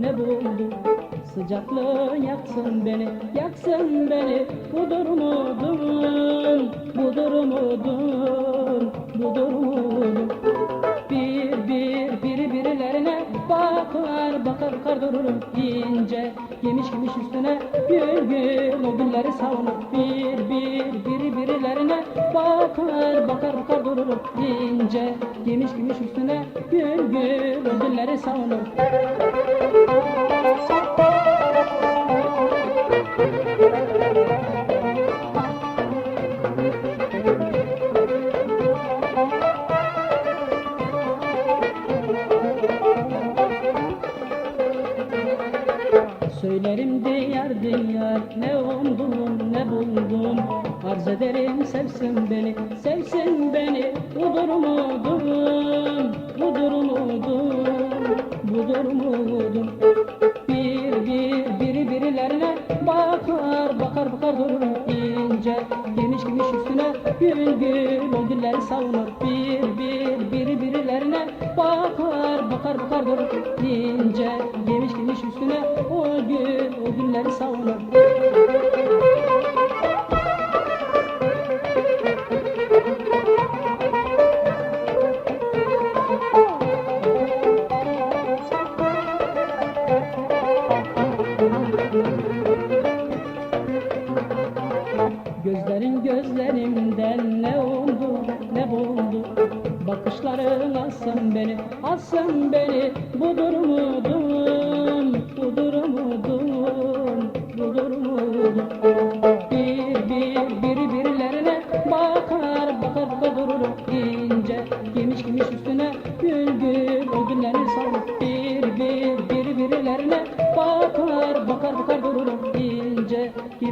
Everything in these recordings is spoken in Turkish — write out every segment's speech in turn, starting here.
ne buldum Sıcaklığın yaksın beni, yaksın beni. Budur umudum, budur umudum, budur umudum. Bir bir biri birilerine bakar bakar bakar dururum. İnce Yemiş gümüş üstüne gül gül o gülleri savunur Bir bir biri birilerine bakar bakar bakar dururum. İnce Yemiş gümüş üstüne gül gül o gülleri savunur Söylerim diyar diyar ne umdum ne buldum. Arz ederim sevsin beni sevsin beni. Budur umudum budur umudum budur umudum Bir bir biri birilerine bakar bakar bakar durur ince. Yemiş gümüş üstüne gül gül o gülleri savunur. Bir bir biri birilerine bakar bakar bakar durur ince gülleri savunur Gözlerin gözlerimden ne oldu ne buldu Bakışların alsın beni alsın beni Budur umudum budur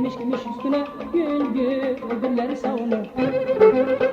gümüş gümüş üstüne gül gül öbürleri savunur.